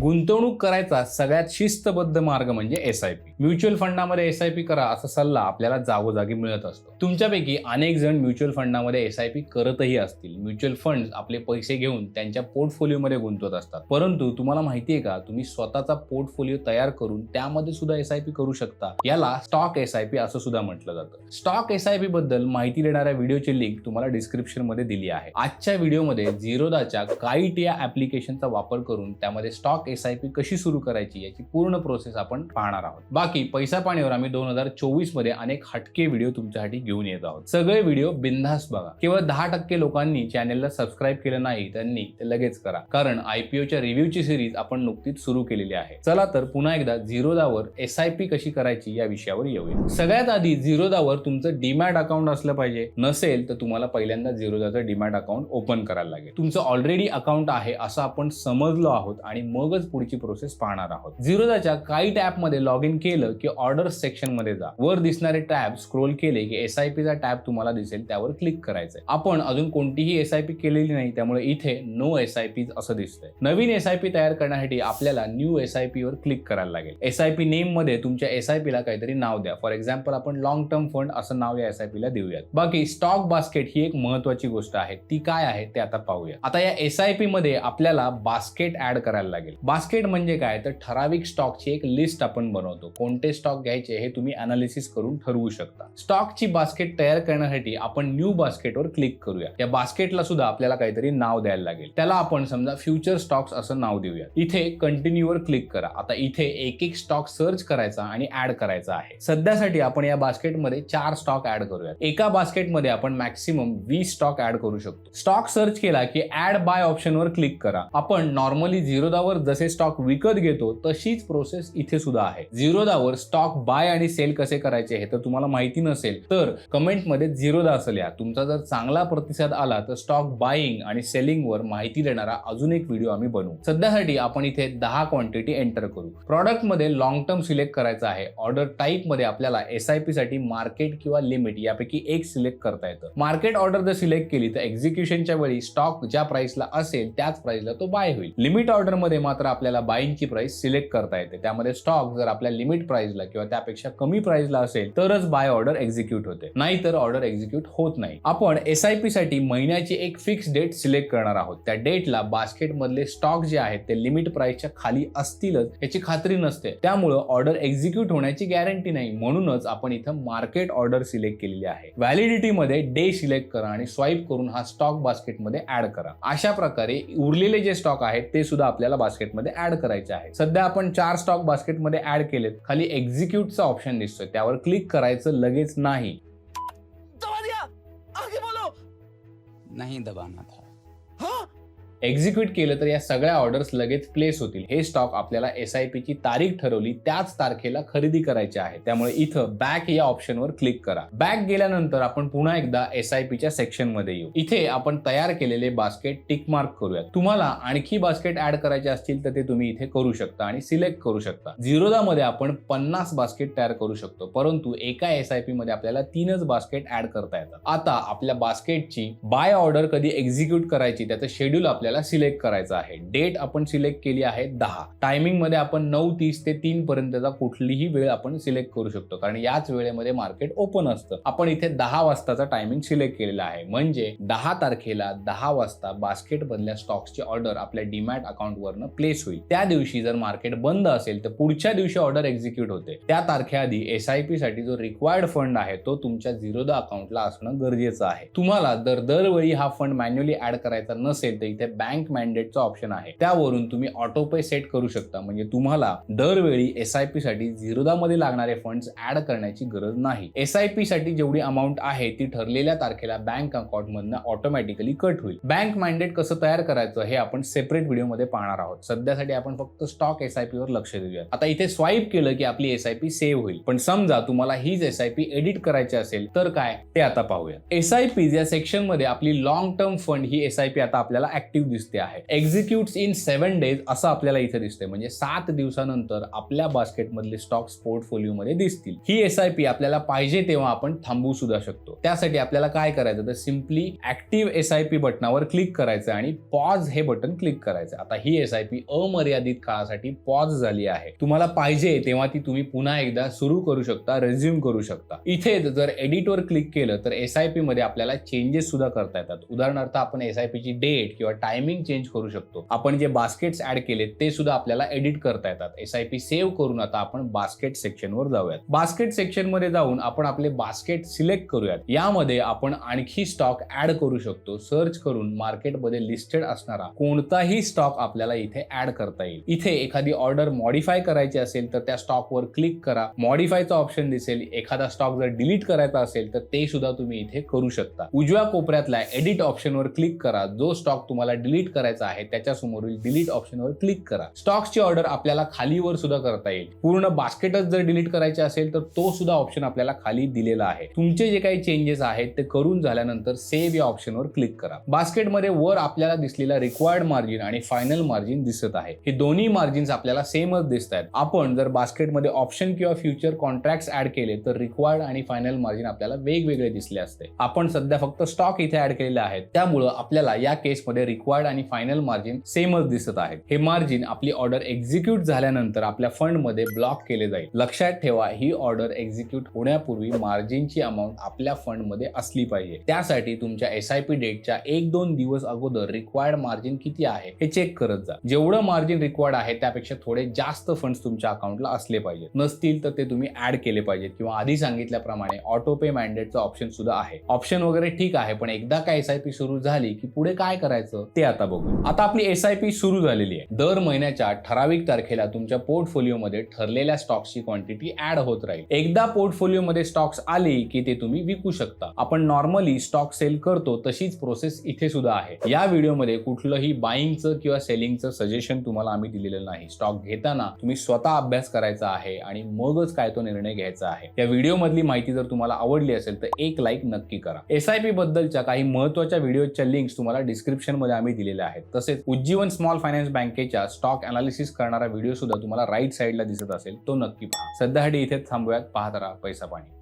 गुंतवणूक करायचा सगळ्यात शिस्तबद्ध मार्ग म्हणजे एस आय पी म्युच्युअल फंडामध्ये एस आय पी करा असा सल्ला आपल्याला जागोजागी मिळत असतो. तुमच्यापैकी अनेक जण म्युच्युअल फंडामध्ये एस आय पी करतही असतील. म्युच्युअल फंड आपले पैसे घेऊन त्यांच्या पोर्टफोलिओमध्ये गुंतवत असतात. परंतु तुम्हाला माहिती आहे का? तुम्ही स्वतःचा पोर्टफोलिओ तयार करून त्यामध्ये सुद्धा एस आय पी करू शकता. याला स्टॉक एस आय पी असं सुद्धा म्हटलं जातं. स्टॉक एस आय पी बद्दल माहिती देणाऱ्या व्हिडिओची लिंक तुम्हाला डिस्क्रिप्शनमध्ये दिली आहे. आजच्या व्हिडिओमध्ये झिरोदाच्या काईट या ऍप्लिकेशनचा वापर करून त्यामध्ये स्टॉक एस आय पी कशी सुरू करायची याची पूर्ण प्रोसेस आपण पाहणार आहोत. बाकी पैसा पाणीवर आम्ही दोन हजार चोवीसमध्ये अनेक हटके व्हिडिओ तुमच्यासाठी घेऊन येत आहोत. सगळे व्हिडिओ बिनधास्त बघा. केवळ दहा टक्के लोकांनी चॅनेलला सबस्क्राईब केलं नाही त्यांनी ते लगेच करा. कारण आयपीओच्या रिव्ह्यूची सिरीज आपण नुकतीच सुरू केलेली आहे. चला तर पुन्हा एकदा झिरोदावर एस आय पी कशी करायची या विषयावर येऊया. सगळ्यात आधी झिरोदावर तुमचं डीमॅट अकाउंट असलं पाहिजे. नसेल तर तुम्हाला पहिल्यांदा झिरोदाचं डीमॅट अकाउंट ओपन करायला लागेल. तुमचं ऑलरेडी अकाउंट आहे असं आपण समजलो आहोत आणि मगच पुढची प्रोसेस पाहणार आहोत. झिरोदाच्या काही ऍपमध्ये लॉग इन केलं की ऑर्डर सेक्शनमध्ये जा. वर दिसणारे टॅब स्क्रोल केले की एस आय पीचा टॅब तुम्हाला दिसेल त्यावर क्लिक करायचंय. आपण अजून कोणतीही एस आय पी केलेली नाही त्यामुळे इथे नो एस आय पी असं दिसतंय. नवीन एस आय पी तयार करण्यासाठी आपल्याला न्यू एस आय पी वर क्लिक करायला लागेल. एस आय पी नेममध्ये तुमच्या एस आय पी ला काहीतरी नाव द्या. फॉर एक्झाम्पल आपण लॉंग टर्म फंड असं नाव या एस आय पी ला देऊयात. बाकी स्टॉक बास्केट ही एक महत्वाची गोष्ट आहे. ती काय आहे ते आता पाहूया. आता या एस आय पी मध्ये आपल्याला बास्केट ऍड करायला लागेल. बास्केट म्हणजे काय? तर ठराविक स्टॉकची एक लिस्ट आपण बनवतो. कोणते स्टॉक घ्यायचे हे तुम्ही अनालिसिस करून ठरवू शकता. स्टॉकची बास्केट तयार करण्यासाठी आपण न्यू बास्केटवर क्लिक करूया. या बास्केटला सुद्धा आपल्याला काहीतरी नाव द्यायला लागेल. त्याला आपण समजा फ्युचर स्टॉक्स असं नाव देऊया. इथे कंटिन्यूवर क्लिक करा. आता इथे एक एक स्टॉक सर्च करायचा आणि ऍड करायचा आहे. सध्यासाठी आपण या बास्केटमध्ये चार स्टॉक ऍड करूया एका बास्केटमध्ये आपण मॅक्सिमम वीस स्टॉक ऍड करू शकतो. स्टॉक सर्च केला की ऍड बाय ऑप्शनवर क्लिक करा. आपण नॉर्मली झिरोदावर जसे स्टॉक विकत घेतो तशीच प्रोसेस इथे सुद्धा आहे. झिरोदावर स्टॉक बाय आणि सेल कसे करायचे हे तर तुम्हाला माहिती नसेल तर कमेंटमध्ये झिरोदा असं लिहा. तुमचा जर चांगला प्रतिसाद आला तर स्टॉक बाईंग आणि सेलिंग वर माहिती देणारा अजून एक व्हिडिओ आम्ही बनवू. सध्यासाठी आपण इथे दहा क्वांटिटी एंटर करू. प्रॉडक्टमध्ये लॉंग टर्म सिलेक्ट करायचा आहे. ऑर्डर टाईपमध्ये आपल्याला एस आय पी साठी मार्केट किंवा लिमिट यापैकी एक सिलेक्ट करता येतं. मार्केट ऑर्डर जर सिलेक्ट केली तर एक्झिक्युशनच्या वेळी स्टॉक ज्या प्राइसला असेल त्याच प्राइसला तो बाय होईल. लिमिट ऑर्डरमध्ये मात्र आपल्याला बाईंगची प्राइस सिलेक्ट करता येते त्यामध्ये स्टॉक जर आपल्या लिमिट प्राइसला किंवा त्यापेक्षा कमी प्राइसला असेल तरच बाय ऑर्डर एक्झिक्यूट होते. नाहीतर ऑर्डर एक्झिक्यूट होत नाही. आपण एस आय पी साठी महिन्याची एक फिक्स डेट सिलेक्ट करणार आहोत. त्या डेटला बास्केट मधले स्टॉक जे आहेत ते लिमिट प्राइसच्या खाली असतीलच याची खात्री नसते. त्यामुळं ऑर्डर एक्झिक्यूट होण्याची गॅरंटी नाही. म्हणूनच आपण इथं मार्केट ऑर्डर सिलेक्ट केलेली आहे. व्हॅलिडिटी मध्ये डे सिलेक्ट करा आणि स्वाईप करून हा स्टॉक बास्केटमध्ये ऍड करा. अशा प्रकारे उरलेले जे स्टॉक आहेत ते सुद्धा आपल्याला बास्केटमध्ये ऍड करायचे आहे. सध्या आपण चार स्टॉक बास्केटमध्ये ऍड केलेत. खाली एक्झिक्यूटचा ऑप्शन दिसतोय. त्यावर क्लिक करायचं लगेच नाही. दबा दिया. आगे बोलो. नहीं दबाना एक्झिक्यूट केलं तर या सगळ्या ऑर्डर्स लगेच प्लेस होतील. हे स्टॉक आपल्याला एस आय पी ची तारीख ठरवली त्याच तारखेला खरेदी करायचे आहे. त्यामुळे इथं बॅक या ऑप्शनवर क्लिक करा. बॅक गेल्यानंतर आपण पुन्हा एकदा एस आय पीच्या सेक्शनमध्ये येऊ. इथे आपण तयार केलेले बास्केट टिक मार्क करूया तुम्हाला आणखी बास्केट ऍड करायचे असतील तर ते तुम्ही इथे करू शकता आणि सिलेक्ट करू शकता. झिरोदा मध्ये आपण पन्नास बास्केट तयार करू शकतो परंतु एका एस आय पी मध्ये आपल्याला तीनच बास्केट ऍड करता येतात. आता आपल्या बास्केटची बाय ऑर्डर कधी एक्झिक्यूट करायची त्याचं शेड्यूल आपल्याला सिलेक्ट करायचं आहे. डेट आपण सिलेक्ट केली आहे दहा. टायमिंगमध्ये आपण नऊ तीस ते तीन पर्यंतचा कुठलीही वेळ आपण सिलेक्ट करू शकतो. कारण याच वेळेमध्ये मार्केट ओपन असतं. आपण इथे दहा वाजताचा टायमिंग सिलेक्ट केलेला आहे. म्हणजे दहा तारखेला दहा वाजता बास्केट मधल्या स्टॉक्सची ऑर्डर आपल्या डीमॅट अकाउंट वरनं प्लेस होईल. त्या दिवशी जर मार्केट बंद असेल तर पुढच्या दिवशी ऑर्डर एक्झिक्यूट होते. त्या तारखेआधी एस आय पी साठी जो रिक्वायर्ड फंड आहे तो तुमच्या झिरोदा अकाउंटला असणं गरजेचं आहे. तुम्हाला जर दरवेळी हा फंड मॅन्युअली ऍड करायचा नसेल तर इथे बँक मॅन्डेटचा ऑप्शन आहे. त्यावरून तुम्ही ऑटोपे सेट करू शकता. म्हणजे तुम्हाला दरवेळी एस आय पी साठी झिरोदामध्ये लागणारे फंड्स ऍड करण्याची गरज नाही. एस आय पी साठी जेवढी अमाऊंट आहे ती ठरलेल्या तारखेला बँक अकाउंट मधनं ऑटोमॅटिकली कट होईल. बँक मॅन्डेट कसं तयार करायचं हे आपण सेपरेट व्हिडिओमध्ये पाहणार आहोत. सध्यासाठी आपण फक्त स्टॉक एस आय पी वर लक्ष देऊया आता इथे स्वाईप केलं की आपली एस आय पी सेव्ह होईल. पण समजा तुम्हाला हीच एस आय पी एडिट करायची असेल तर काय? ते आता पाहूया एस आय पी या सेक्शनमध्ये आपली लॉंग टर्म फंड ही एस आय पी आता आपल्याला ऍक्टिव्ह दिसते आहे. एक्झिक्यूट इन सेव्हन डेज असं आपल्याला इथे दिसते म्हणजे सात दिवसानंतर आपल्या बास्केटमधले स्टॉक्स पोर्टफोलिओमध्ये दिसतील. ही एस आय पी आपल्याला पाहिजे तेव्हा आपण थांबवू सुद्धा शकतो. त्यासाठी आपल्याला काय करायचं? तर simply active S I P बटनावर क्लिक करायचं आणि पॉज हे बटन क्लिक करायचं. आता ही एस आय पी अमर्यादित काळासाठी पॉज झाली आहे. तुम्हाला पाहिजे तेव्हा ती तुम्ही पुन्हा एकदा सुरू करू शकता रेझ्युम करू शकता. इथे जर एडिटवर क्लिक केलं तर एस आय पी मध्ये आपल्याला चेंजेस सुद्धा करता येतात. उदाहरणार्थ आपण एस आय पी ची डेट किंवा टायमिंग चेंज करू शकतो. आपण जे बास्केट्स ऍड केले ते सुद्धा आपल्याला एडिट करता येतात. एस आय पी सेव्ह करून आता आपण बास्केट सेक्शनवर जाऊयात. बास्केट सेक्शनमध्ये जाऊन आपण आपले बास्केट सिलेक्ट करूयात. यामध्ये आपण आणखी स्टॉक ऍड करू शकतो. सर्च करून मार्केटमध्ये लिस्टेड असणारा कोणताही स्टॉक आपल्याला इथे ऍड करता येईल. इथे एखादी ऑर्डर मॉडिफाय करायची असेल तर त्या स्टॉकवर क्लिक करा. मॉडिफायचा ऑप्शन दिसेल. एखादा स्टॉक जर डिलीट करायचा असेल तर ते सुद्धा तुम्ही इथे करू शकता. उजव्या कोपऱ्यातल्या एडिट ऑप्शनवर क्लिक करा. जो स्टॉक तुम्हाला डिलीट करायचा आहे त्याच्यासमोरील डिलीट ऑप्शनवर क्लिक करा. स्टॉक्सची ऑर्डर आपल्याला खालीवर सुद्धा करता येईल. पूर्ण बास्केटच जर डिलीट करायचे असेल तर तो सुद्धा ऑप्शन आपल्याला खाली दिलेला आहे. तुमचे जे काही चेंजेस आहेत ते करून झाल्यानंतर सेव्ह या ऑप्शनवर क्लिक करा. बास्केटमध्ये वर आपल्याला दिसलेला रिक्वायर्ड मार्जिन आणि फायनल मार्जिन दिसत आहे. हे दोन्ही मार्जिन्स आपल्याला सेमच दिसत आहेत. आपण जर बास्केटमध्ये ऑप्शन किंवा फ्युचर कॉन्ट्रॅक्ट ऍड केले तर रिक्वायर्ड आणि फायनल मार्जिन आपल्याला वेगवेगळे दिसले असते. आपण सध्या फक्त स्टॉक इथे ऍड केलेले आहेत त्यामुळं आपल्याला या केसमध्ये रिक्वायर्ड आणि फायनल मार्जिन सेमच दिसत आहेत. हे मार्जिन आपली ऑर्डर एक्झिक्यूट झाल्यानंतर आपल्या फंडमध्ये ब्लॉक केले जाईल. लक्षात ठेवा ही ऑर्डर एक्झिक्यूट होण्यापूर्वी मार्जिनची अमाऊंट आपल्या फंडमध्ये असली पाहिजे. त्यासाठी तुमच्या एस आय पी डेटच्या एक दोन दिवस अगोदर रिक्वायर्ड मार्जिन किती आहे हे चेक करत जा. जेवढं मार्जिन रिक्वायर्ड आहे त्यापेक्षा थोडे जास्त फंड्स तुमच्या अकाउंटला असले पाहिजेत. नसतील तर ते तुम्ही ऍड केले पाहिजेत किंवा आधी सांगितल्याप्रमाणे ऑटो पे मॅन्डेटचं ऑप्शन सुद्धा आहे. ऑप्शन वगैरे ठीक आहे पण एकदा का एस आय पी सुरू झाली की पुढे काय करायचं? ते आता बघू आता आपली एस आय पी सुरू झालेली आहे. दर महिन्याच्या ठराविक तारखेला तुमच्या पोर्टफोलिओमध्ये ठरलेल्या स्टॉक्सची क्वांटिटी ऍड होत राहील. एकदा पोर्टफोलिओमध्ये स्टॉक्स आले की ते तुम्ही विकू शकता. आपण नॉर्मली स्टॉक सेल करतो तशीच प्रोसेस इथे सुद्धा आहे. या व्हिडिओमध्ये कुठलंही बाईंगचं किंवा सेलिंगचं सजेशन तुम्हाला आम्ही दिलेलं नाही. स्टॉक घेताना तुम्ही स्वतः अभ्यास करायचा आहे आणि मगच काय तो निर्णय घ्यायचा आहे. या व्हिडिओ मधली माहिती जर तुम्हाला आवडली असेल तर एक लाईक नक्की करा. एस आय पी बद्दलच्या काही महत्त्वाच्या व्हिडिओच्या लिंक्स तुम्हाला डिस्क्रिप्शनमध्ये आम्ही दिलेल्या आहेत. तसेच उज्जीवन स्मॉल फायनान्स बँकेच्या स्टॉक अनालिसिस करणारा व्हिडिओ सुद्धा तुम्हाला राईट साईडला दिसत असेल तो नक्की पहा. सध्यासाठी इथे थांबूयात. पाहत राहा पैसा पाणी.